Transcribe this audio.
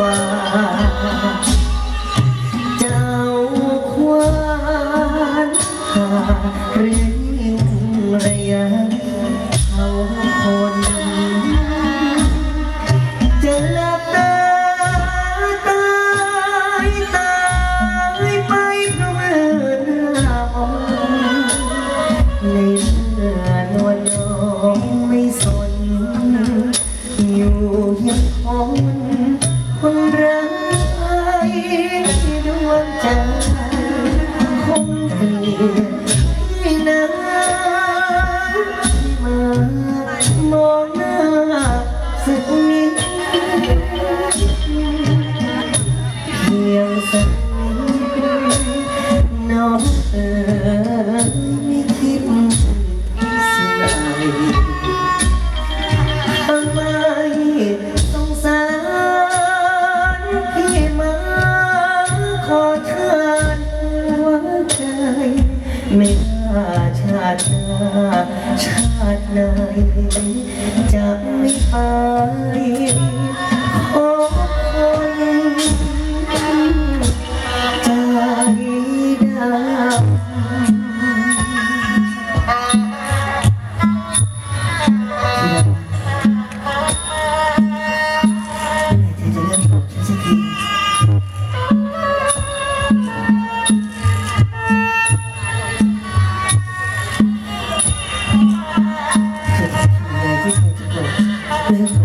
ว่า เจ้าควานหาเรียนระยะเขาคนจะลับตาตายตายไปเพราะเมื่อหน้ามองในเมื่อนวลน้องไม่สน อยู่เหียบคง คนรักดวงใจคงเปลี่ยนให้นานมามองหน้าสักนิดเพียงสักนิดน้องเอ๋ย ขอเชิญหัวใจไม่ว่าชาติหน้าชาติไหไม่ไปขอคนใจดัน Gracias.